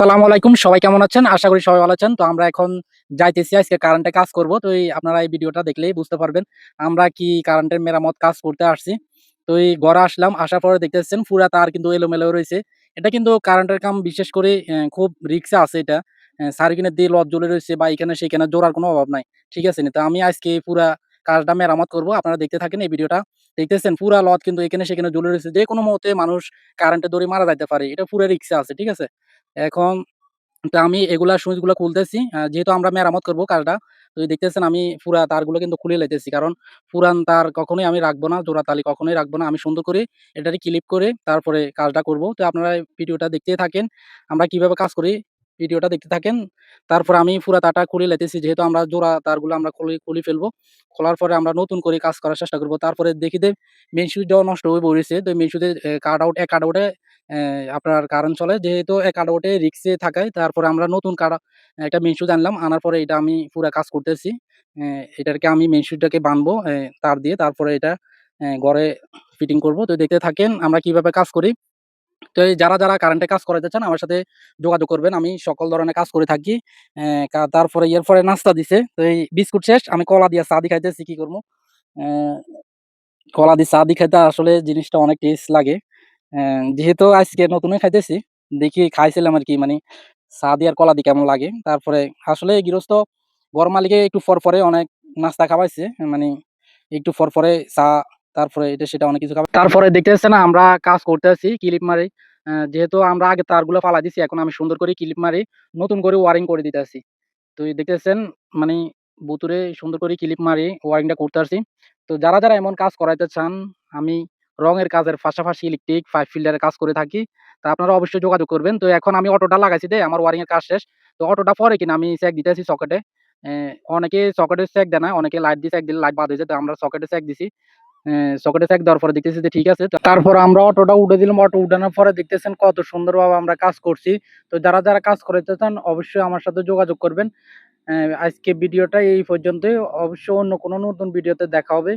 আসসালামু আলাইকুম। সবাই কেমন আছেন? আশা করি সবাই ভালো আছেন। তো আমরা এখন যাইতেছি আজকে কারেন্টে কাজ করব। তো এই আপনারা এই ভিডিওটা দেখলেই বুঝতে পারবেন আমরা কি কারেন্টের মেরামত কাজ করতে আসছি। তো এই ঘরে আসলাম, আসার পরে দেখতেছেন পুরা তার কিন্তু এলোমেলো রয়েছে। এটা কিন্তু কারেন্টের কাম বিশেষ করে খুব রিক্সে আছে এটা। সার্কিনের দিয়ে লজ জ্বলে রয়েছে বা এখানে সেখানে জোড়ার কোনো অভাব নাই। ঠিক আছে? নি তো আমি আজকে পুরা কাজটা মেরামত করব। আপনারা দেখতে থাকেন এই ভিডিওটা। দেখতেছেন পুরা লজ কিন্তু এখানে সেখানে জ্বলে রয়েছে। যে কোনো মুহূর্তে মানুষ কারেন্টের দড়ি মারা যাইতে পারে। এটা পুরো রিক্সে আছে। ঠিক আছে? এখন তো আমি এগুলা সুইচগুলা খুলতেছি। যেহেতু আমরা মেরামত করব কাজটা। তো দেখতেছেন আমি পুরা তারগুলো কিন্তু খুলে লেতেছি কারণ পুরান তার কখনোই আমি রাখব না, জোড়াতালি কখনোই রাখব না। আমি সুন্দর করে এটারে ক্লিপ করে তারপরে কাজটা করব। তো আপনারা ভিডিওটা দেখতেই থাকেন। আমরা কীভাবে কাজ করি ভিডিওটা দেখতে থাকেন। তারপরে আমি পুরা তারটা খুলে লেতেছি যেহেতু আমরা জোড়া তারগুলো আমরা খুলে খুলে ফেলব। খোলার পরে আমরা নতুন করে কাজ করার চেষ্টা করব। তারপরে দেখি যে মেইন সুইচটাও নষ্ট হয়ে পড়েছে। তো এ কাট আউট, এক কাট আউটে আপনার কারেন্ট চলে। যেহেতু কাট আউটে রিক্সে থাকায় তারপরে আমরা নতুন কারা একটা সুইচ আনলাম। আনার পরে এটা আমি পুরা কাজ করতেছি। এটাকে আমি মেইন সুইচটাকে বানবো তার দিয়ে। তারপরে এটা ঘরে ফিটিং করব। তো দেখতে থাকেন আমরা কীভাবে কাজ করি। তো এই যারা, যারা কারেন্টে কাজ করাইতে চান আমার সাথে যোগাযোগ করবেন। আমি সকল ধরনের কাজ করে থাকি। তারপরে এর পরে নাস্তা দিছে। তো এই বিস্কুট শেষ। আমি কলা দিয়ে চা দিয়ে খাইতেছি কি করব কলা দিয়ে চা দিয়ে খাইতে আসলে জিনিসটা অনেক টেস্ট লাগে। যেহেতু আজকে নতুনই খাইতেছি, দেখি খাইছিলাম আর কি মানে চা দিয়ে আর কলা দিয়ে কেমন লাগে। তারপরে আসলে গৃহস্থ ঘর মালিকে একটু ফরফরে অনেক নাস্তা খাওয়াইছে। মানে একটু ফরফরে চা, তারপরে এটা সেটা অনেক কিছু খাওয়া তারপরে দেখতেছে না আমরা কাজ করতেছি ক্লিপ মারি। যেহেতু আমরা আগে তারগুলো ফালাই দিছি, এখন আমি সুন্দর করে ক্লিপ মারি নতুন করে ওয়ারিং করে দিতে দিতেছি। তো দেখতেছেন মানে বুতুরে সুন্দর করে ক্লিপ মারি ওয়ারিংটা করতাছি। তো যারা, যারা এমন কাজ করাইতে চান, আমি রঙের কাজের পাশাপাশি ইলেকট্রিক পাইপ ফিল্টারের কাজ করে থাকি। তো আপনারা অবশ্যই যোগাযোগ করবেন। তো এখন আমি অটোটা লাগাইছি দে আমার ওয়ারিং এর কাজ শেষ। তো অটোটা পরে কিনা আমি চেক দিতেছি সকেটে। অনেকে সকেটে চেক দেয় না। অনেকে লাইট দিয়ে চেক দিলে লাইট বাদ হয়ে যায়। তো আমরা সকেটে চেক দিছি। সকেটে চেক দেওয়ার পরে দেখতেছি যে ঠিক আছে। তারপর আমরা অটোটা উঠে দিলাম। অটো উঠানোর পরে দেখতেছেন কত সুন্দরভাবে আমরা কাজ করছি। তো যারা, যারা কাজ করাইতে চান অবশ্যই আমার সাথে যোগাযোগ করবেন। আজকে ভিডিওটা এই পর্যন্তই। অবশ্যই অন্য কোনো নতুন ভিডিওতে দেখা হবে।